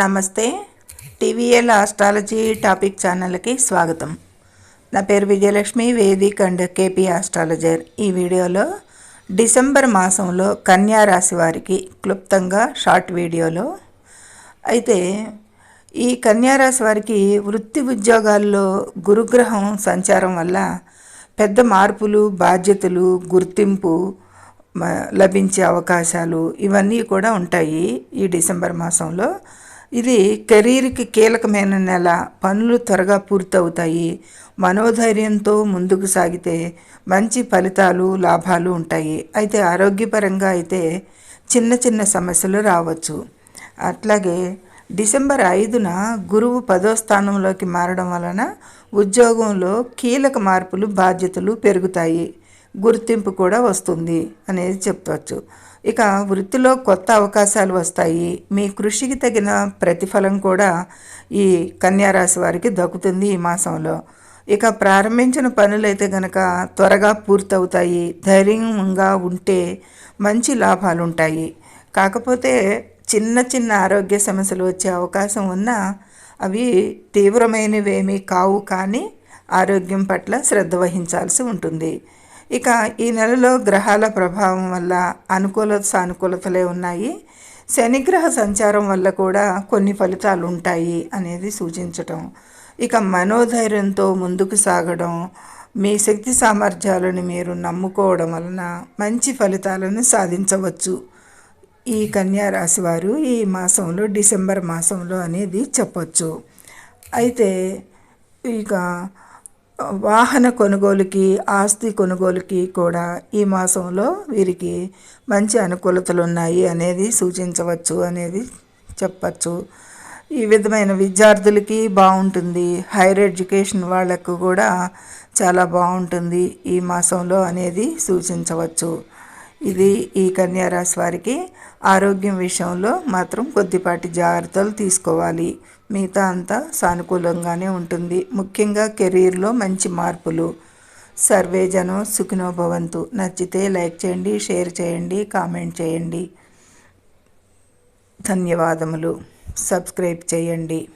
నమస్తే. TVL astrology topic ఛానల్కి స్వాగతం. నా పేరు Vijayalakshmi Vedic and KP astrologer. ఈ వీడియోలో డిసెంబర్ మాసంలో కన్యా రాశి వారికి క్లుప్తంగా షార్ట్ వీడియోలో. అయితే ఈ కన్యా రాశి వారికి వృత్తి ఉద్యోగాల్లో గురుగ్రహం సంచారం వల్ల పెద్ద మార్పులు బాధ్యతలు గుర్తింపు లభించే అవకాశాలు ఇవన్నీ కూడా ఉంటాయి ఈ డిసెంబర్ మాసంలో. ఇది కెరీర్కి కీలకమైన నెల. పనులు త్వరగా పూర్తవుతాయి. మనోధైర్యంతో ముందుకు సాగితే మంచి ఫలితాలు లాభాలు ఉంటాయి. అయితే ఆరోగ్యపరంగా అయితే చిన్న చిన్న సమస్యలు రావచ్చు. అట్లాగే డిసెంబర్ ఐదున గురువు పదో స్థానంలోకి మారడం వలన ఉద్యోగంలో కీలక మార్పులు బాధ్యతలు పెరుగుతాయి. గుర్తింపు కూడా వస్తుంది అనేది చెప్పవచ్చు. ఇక వృత్తిలో కొత్త అవకాశాలు వస్తాయి. మీ కృషికి తగిన ప్రతిఫలం కూడా ఈ కన్యారాశి వారికి దక్కుతుంది ఈ మాసంలో. ఇక ప్రారంభించిన పనులైతే గనక త్వరగా పూర్తవుతాయి. ధైర్యంగా ఉంటే మంచి లాభాలు ఉంటాయి కాకపోతే చిన్న చిన్న ఆరోగ్య సమస్యలు వచ్చే అవకాశం ఉన్నా అవి తీవ్రమైనవేమీ కావు కానీ ఆరోగ్యం పట్ల శ్రద్ధ వహించాల్సి ఉంటుంది. ఇక ఈ నెలలో గ్రహాల ప్రభావం వల్ల అనుకూల సానుకూలతలే ఉన్నాయి. శనిగ్రహ సంచారం వల్ల కూడా కొన్ని ఫలితాలు ఉంటాయి అనేది సూచించటం. ఇక మనోధైర్యంతో ముందుకు సాగడం మీ శక్తి సామర్థ్యాలను మీరు నమ్ముకోవడం వలన మంచి ఫలితాలను సాధించవచ్చు. ఈ కన్యారాశి వారు ఈ మాసంలో డిసెంబర్ మాసంలో అనేది చెప్పచ్చు. అయితే ఇక వాహన కొనుగోలుకి ఆస్తి కొనుగోలుకి కూడా ఈ మాసంలో వీరికి మంచి అనుకూలతలు ఉన్నాయి అనేది సూచించవచ్చు అనేది చెప్పచ్చు. ఈ విధమైన విద్యార్థులకి బాగుంటుంది. హైయర్ ఎడ్యుకేషన్ వాళ్ళకు కూడా చాలా బాగుంటుంది ఈ మాసంలో అనేది సూచించవచ్చు. ఇది ఈ కన్యారాశి వారికి ఆరోగ్యం విషయంలో మాత్రం కొద్దిపాటి జాగ్రత్తలు తీసుకోవాలి. మిగతా అంతా సానుకూలంగానే ఉంటుంది. ముఖ్యంగా కెరీర్లో మంచి మార్పులు. సర్వే జనం నచ్చితే లైక్ చేయండి షేర్ చేయండి కామెంట్ చేయండి. ధన్యవాదములు. సబ్స్క్రైబ్ చేయండి.